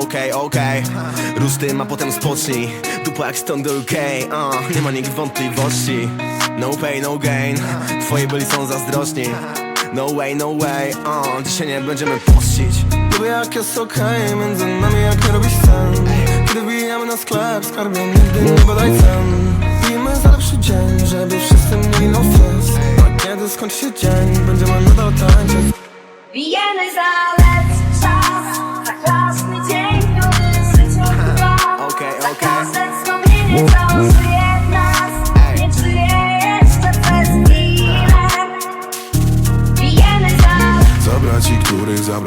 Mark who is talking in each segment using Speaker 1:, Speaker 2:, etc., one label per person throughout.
Speaker 1: okej, okej. Rusz tym, a potem spocznij Dupa jak stąd do UK, uh, nie ma nikt wątpliwości. No pay, no gain Twoi byli są zazdrosni No way, no way, uh, dzisiaj nie będziemy pościć.
Speaker 2: Lubię jak jest okej, między nami jak nie robisz sen. Kiedy bijamy na sklep, skarbie nigdy nie badaj cen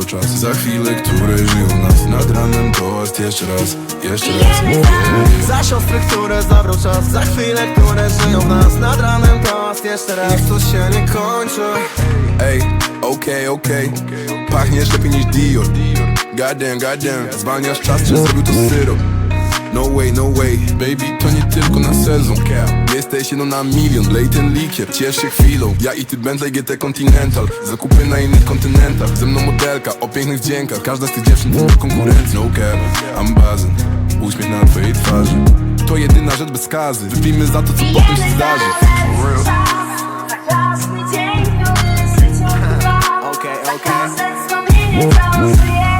Speaker 3: czas. Za chwilę,
Speaker 4: które żyją nas Nad ranem toast jeszcze raz Jeszcze raz. Mówię.
Speaker 2: Za siostry, które zabrał czas Za chwile, które żyją w nas Nad ranem toast jeszcze raz. Niech to się nie kończy.
Speaker 4: Ej, okej, okej. Pachniesz lepiej niż Dior. Goddamn, goddamn. Zwalniasz czas, czy zrobił to syrop No way, no way. Baby, to nie tylko na sezon. Jesteś jedną na milion. Ten likier, ciesz się chwilą. Ja i ty Bentley GT Continental. Zakupy na innych kontynentach. Ze mną modelka o pięknych wdziękach Każda z tych dziewczyn to do konkurencji No cap, I'm buzzing. Uśmiech na twojej twarzy. To jedyna rzecz bez skazy. Wypijmy za to, co potem się zdarzy.
Speaker 3: za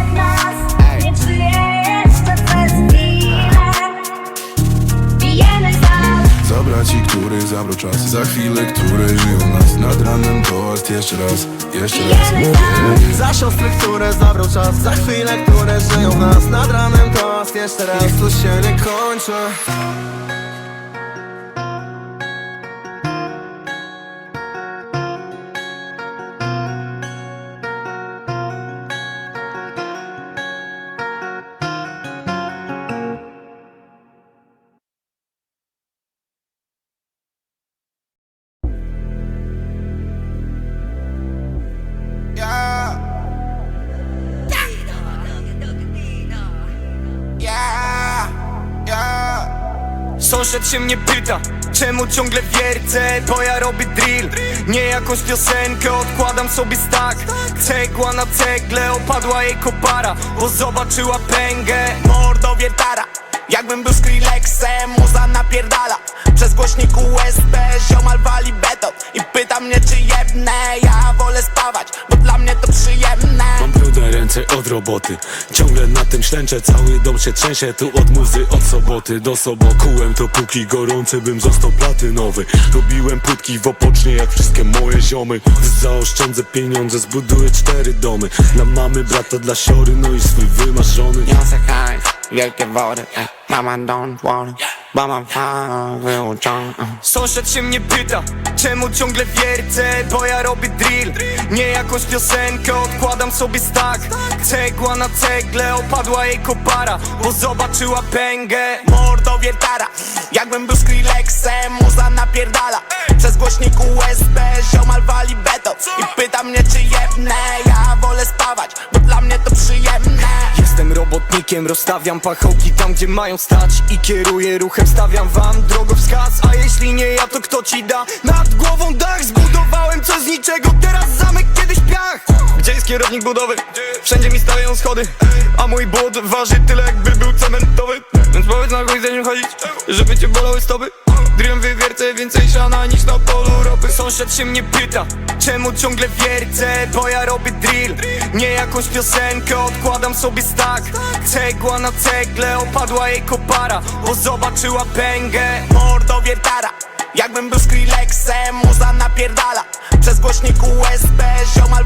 Speaker 3: Za chwilę,
Speaker 4: które żyją nas Nad ranem toast jeszcze raz Jeszcze raz. Mówię.
Speaker 2: Za siostry, które zabrał czas Za chwile, które żyją w nas Nad ranem toast jeszcze raz. Niech to się nie kończy
Speaker 5: Sąsiad się mnie pyta, czemu ciągle wiercę Bo ja robię drill, nie jakąś piosenkę Odkładam sobie stack, cegła na cegle Opadła jej kopara, bo zobaczyła pęgę.
Speaker 6: Mordo wiertara Jakbym był Skrillexem, muza napierdala. Przez głośnik USB, ziomal wali beton I pyta mnie czy jebnę, ja wolę spawać Bo dla mnie to przyjemne
Speaker 7: Ręce od roboty. Ciągle na tym ślęczę, cały dom się trzęsie. Tu od muzy, od soboty do soboty Kułem to póki gorący bym został platynowy. Robiłem płytki w opocznie jak wszystkie moje ziomy. Zaoszczędzę pieniądze, zbuduję cztery domy. Dla mamy, brata, dla siory, no i swój wymarzony.
Speaker 6: Niosę hajs, wielkie wody ej. Mama don't wanna, bo mam fan wyuczony
Speaker 5: Sąsiad się mnie pyta, czemu ciągle wiercę Bo ja robię drill, nie jakąś piosenkę Odkładam sobie stack, cegła na cegle Opadła jej kopara, bo zobaczyła pęgę.
Speaker 6: Mordo wiertara Jakbym był Skrillexem, muza napierdala. Przez głośnik USB, ziomal wali beton. I pyta mnie czy jebnę, ja wolę spawać Bo dla mnie to przyjemne
Speaker 5: Jestem robotnikiem, rozstawiam pachołki tam gdzie mają stać I kieruję ruchem, stawiam wam drogowskaz. A jeśli nie ja, to kto ci da? Nad głową dach zbudowałem coś z niczego. Teraz zamek, kiedyś piach. Gdzie jest kierownik budowy? Wszędzie mi stawiają schody. A mój błot waży tyle jakby był cementowy. Więc powiedz na chuj chodzić Żeby cię bolały stopy Drym wywiercę więcej siana niż na polu ropy. Sąsiad się mnie pyta, czemu ciągle wiercę Bo ja robię drill, nie jakąś piosenkę. Odkładam sobie stack, cegła na cegle. Opadła jej kopara, bo zobaczyła pęgę.
Speaker 6: Mordo wiertara Jakbym był Skrillexem, muza napierdala. Przez głośnik USB, ziomal